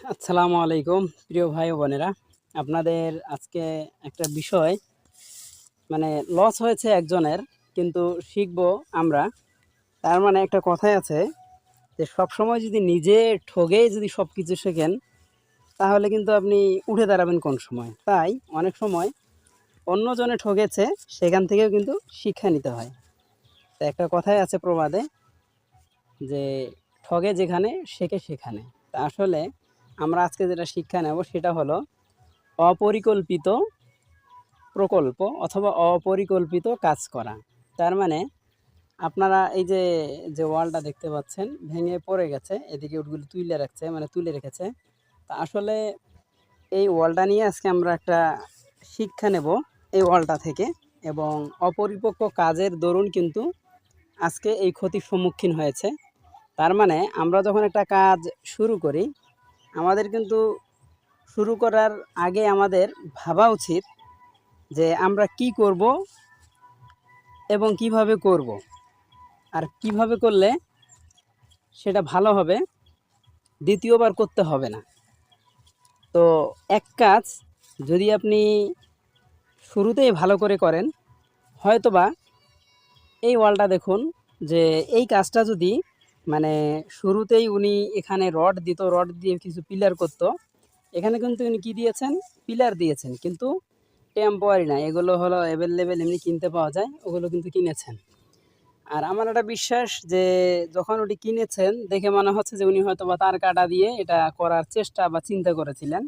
আসসালামু আলাইকুম, প্রিয় ভাই বোনেরা। আপনাদের আজকে একটা বিষয় মানে লস হয়েছে একজনের, কিন্তু শিখব আমরা। তার মানে একটা কথাই আছে যে সব সময় যদি নিজে ঠগেই যদি সব কিছু শেখেন, তাহলে কিন্তু আপনি উঠে দাঁড়াবেন কোন সময়? তাই অনেক সময় অন্যজনে ঠগেছে, সেখান থেকেও কিন্তু শিক্ষা নিতে হয়। তো একটা কথাই আছে প্রবাদে যে, ঠগে যেখানে, শেখে সেখানে। তা আসলে আমরা আজকে যেটা শিক্ষা নেব সেটা হলো অপরিকল্পিত প্রকল্প অথবা অপরিকল্পিত কাজ করা। তার মানে আপনারা এই যে যে ওয়ালটা দেখতে পাচ্ছেন ভেঙে পড়ে গেছে, এদিকে ওগুলো তুলে রাখছে মানে তুলে রেখেছে। তা আসলে এই ওয়ালটা নিয়ে আজকে আমরা একটা শিক্ষা নেব এই ওয়ালটা থেকে এবং অপরিপক্ক কাজের দরুন কিন্তু আজকে এই ক্ষতির সম্মুখীন হয়েছে। তার মানে আমরা যখন একটা কাজ শুরু করি আমাদের কিন্তু শুরু করার আগে আমাদের ভাবা উচিত যে আমরা কি করব এবং কীভাবে করব। আর কীভাবে করলে সেটা ভালো হবে, দ্বিতীয়বার করতে হবে না। তো এক কাজ, যদি আপনি শুরুতেই ভালো করে করেন, হয়তোবা এই ওয়ালটা দেখুন যে এই কাজটা যদি মানে শুরুতেই উনি এখানে রড দিত রড দিয়ে কিছু পিলার করতো। এখানে কিন্তু উনি কী দিয়েছেন? পিলার দিয়েছেন। কিন্তু টেম্পোয়ারি না এগুলো হলো অ্যাভেলেবেল এমনি কিনতে পাওয়া যায়, ওগুলো কিন্তু কিনেছেন। আর আমার একটা বিশ্বাস যে যখন ওটি কিনেছেন, দেখে মনে হচ্ছে যে উনি হয়তো বা তার কাটা দিয়ে এটা করার চেষ্টা বা চিন্তা করেছিলেন।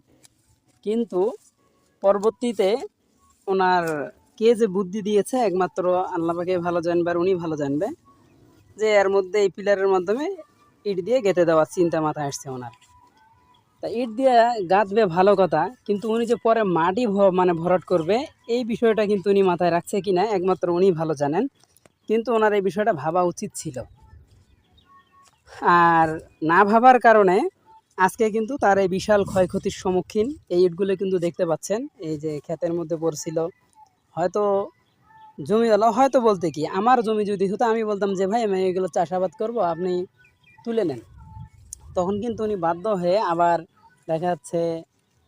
কিন্তু পরবর্তীতে ওনার কে যে বুদ্ধি দিয়েছে, একমাত্র আল্লাহকে ভালো জানবে আর উনি ভালো জানবে। যে এর মধ্যে এই পিলারের মাধ্যমে ইট দিয়ে গেঁথে দেওয়ার চিন্তা মাথায় আসছে ওনার। তা ইট দিয়ে গাঁথবে ভালো কথা, কিন্তু উনি যে পরে মাটি মানে ভরাট করবে, এই বিষয়টা কিন্তু উনি মাথায় রাখছে কি না, একমাত্র উনি ভালো জানেন। কিন্তু ওনার এই বিষয়টা ভাবা উচিত ছিল। আর না ভাবার কারণে আজকে কিন্তু তার এই বিশাল ক্ষয়ক্ষতির সম্মুখীন এই ইটগুলো কিন্তু দেখতে পাচ্ছেন, এই যে ক্ষেতের মধ্যে পড়ছিল। হয়তো জমিওয়ালা হয়তো বলতে কি, আমার জমি যদি হতো, আমি বলতাম যে, ভাই, আমি এগুলো চাষাবাদ করব, আপনি তুলে নেন। তখন কিন্তু উনি বাধ্য হয়ে আবার দেখা যাচ্ছে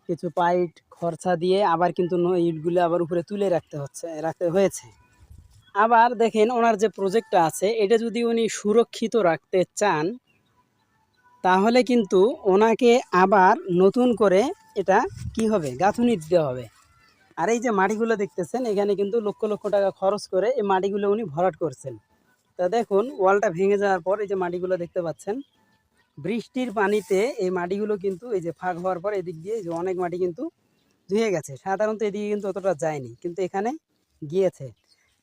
কিছু পাইট, খরচা দিয়ে আবার কিন্তু ইটগুলো আবার উপরে তুলে রাখতে হচ্ছে, রাখতে হয়েছে। আবার দেখেন, ওনার যে প্রজেক্টটা আছে, এটা যদি উনি সুরক্ষিত রাখতে চান, তাহলে কিন্তু ওনাকে আবার নতুন করে এটা কি হবে? গাঁথুনি দিতে হবে। আর এই যে মাটিগুলো দেখতেছেন, এখানে কিন্তু লক্ষ লক্ষ টাকা খরচ করে এই মাটিগুলো উনি ভরাট করছেন। তা দেখুন, ওয়ালটা ভেঙে যাওয়ার পর এই যে মাটিগুলো দেখতে পাচ্ছেন, বৃষ্টির পানিতে এই মাটিগুলো কিন্তু এই যে ফাঁক হওয়ার পর এদিক দিয়ে যে অনেক মাটি কিন্তু ধুয়ে গেছে। সাধারণত এদিকে কিন্তু অতটা যায়নি, কিন্তু এখানে গিয়েছে।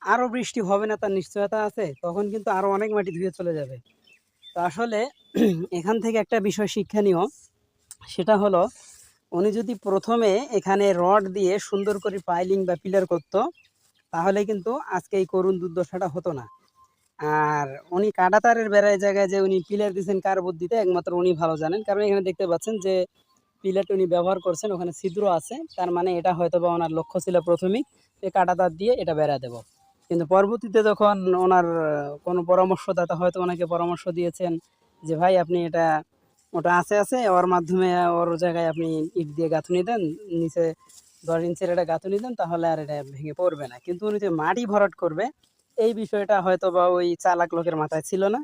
আরও বৃষ্টি হবে না, তার নিশ্চয়তা আছে, তখন কিন্তু আরও অনেক মাটি ধুয়ে চলে যাবে। তো আসলে এখান থেকে একটা বিষয় শিক্ষণীয়, সেটা হলো উনি যদি প্রথমে এখানে রড দিয়ে সুন্দর করে পাইলিং বা পিলার করতো, তাহলে কিন্তু আজকে এই করুণ দুর্দশাটা হতো না। আর উনি কাটাতারের বেড়ায় জায়গায় যে উনি পিলার দিয়েছেন কার বুদ্ধিতে, একমাত্র উনি ভালো জানেন। কারণ এখানে দেখতে পাচ্ছেন যে পিলারটা উনি ব্যবহার করছেন, ওখানে ছিদ্র আছে। তার মানে এটা হয়তো বা ওনার লক্ষ্য ছিল প্রথমেই যে কাটাতার দিয়ে এটা বেড়া দেবো। কিন্তু পরবর্তীতে যখন ওনার কোনো পরামর্শদাতা হয়তো ওনাকে পরামর্শ দিয়েছেন যে, ভাই, আপনি এটা ওটা আছে আছে। ওর মাধ্যমে, ওর জায়গায় আপনি ইট দিয়ে গাঁথুনি দেন, নিচে দশ ইঞ্চের একটা গাঁথুনি দেন, তাহলে আর এটা ভেঙে পড়বে না। কিন্তু উনি যে মাটি ভরাট করবে, এই বিষয়টা হয়তো বা ওই চালাক লোকের মাথায় ছিল না।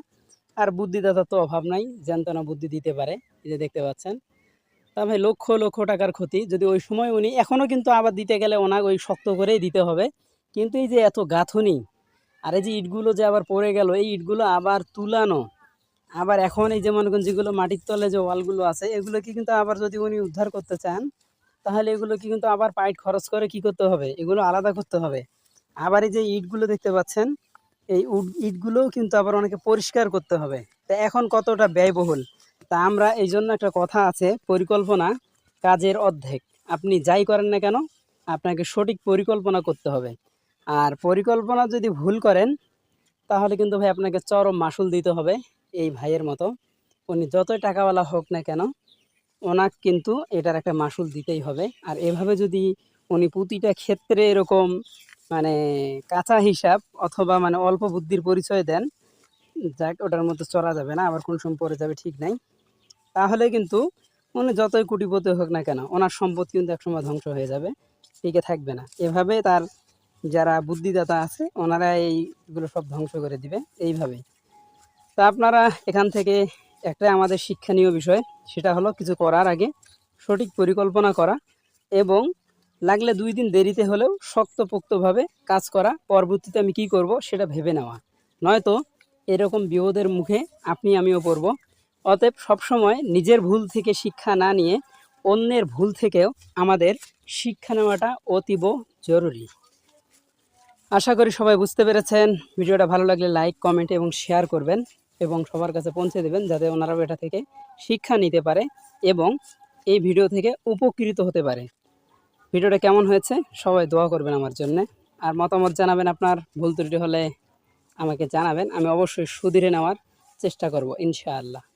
আর বুদ্ধিদাতার তো অভাব নাই না বুদ্ধি দিতে পারে, এই যে দেখতে পাচ্ছেন। তা ভাই লক্ষ লক্ষ টাকার ক্ষতি। যদি ওই সময় উনি এখনও কিন্তু আবার দিতে গেলে ওনাকে ওই শক্ত করেই দিতে হবে। কিন্তু এই যে এত গাঁথুনি, আর এই যে ইটগুলো যে আবার পড়ে গেল, এই ইটগুলো আবার তুলানো আবার এখন এই যে মনে করেন যেগুলো মাটির তলে যে ওয়ালগুলো আছে, এগুলোকে কিন্তু আবার যদি উনি উদ্ধার করতে চান, তাহলে এগুলো কি কিন্তু আবার পাইট খরচ করে কি করতে হবে? এগুলো আলাদা করতে হবে। আবার এই যে ইটগুলো দেখতে পাচ্ছেন, এই ইটগুলোও কিন্তু আবার অনেকে পরিষ্কার করতে হবে। তা এখন কতটা ব্যয়বহুল? তা আমরা এই জন্য একটা কথা আছে, পরিকল্পনা কাজের অর্ধেক। আপনি যাই করেন না কেন, আপনাকে সঠিক পরিকল্পনা করতে হবে। আর পরিকল্পনা যদি ভুল করেন, তাহলে কিন্তু ভাই আপনাকে চরম মাসুল দিতে হবে। এই ভাইয়ের মতো। উনি যতই টাকাওয়ালা হোক না কেন, ওনাকে কিন্তু এটার একটা মাসুল দিতেই হবে। আর এভাবে যদি উনি প্রতিটা ক্ষেত্রে এরকম মানে কাঁচা হিসাব অথবা মানে অল্প বুদ্ধির পরিচয় দেন, যাক, ওটার মধ্যে চলা যাবে না, আবার কোন সময় পড়ে যাবে ঠিক নাই। তাহলে কিন্তু উনি যতই কুটিপতি হোক না কেন, ওনার সম্পদ কিন্তু একসময় ধ্বংস হয়ে যাবে, টিকে থাকবে না। এভাবে তার যারা বুদ্ধিদাতা আছে, ওনারা এইগুলো সব ধ্বংস করে দিবে, এইভাবেই। তা আপনারা এখান থেকে একটাই আমাদের শিক্ষণীয় বিষয়, সেটা হলো কিছু করার আগে সঠিক পরিকল্পনা করা এবং লাগলে দুই দিন দেরিতে হলেও শক্তপোক্তভাবে কাজ করা। পরবর্তীতে আমি কি করব সেটা ভেবে নেওয়া। নয়তো এরকম বিপদের মুখে আপনি আমিও পড়ব। অতএব সবসময় নিজের ভুল থেকে শিক্ষা না নিয়ে অন্যের ভুল থেকেও আমাদের শিক্ষা নেওয়াটা অতীব জরুরি। আশা করি সবাই বুঝতে পেরেছেন। ভিডিওটা ভালো লাগলে লাইক, কমেন্ট এবং শেয়ার করবেন। এবং সবার কাছে পৌঁছে দেবেন যাতে ওনারাও এটা থেকে শিক্ষা নিতে পারে এবং এই ভিডিও থেকে উপকৃত হতে পারে। ভিডিওটা কেমন হয়েছে? সবাই দোয়া করবেন আমার জন্য। আর মতামত জানাবেন আপনার। ভুল ত্রুটি হলে আমাকে জানাবেন। আমি অবশ্যই সুধীরে নেওয়ার চেষ্টা করব, ইনশাআল্লাহ।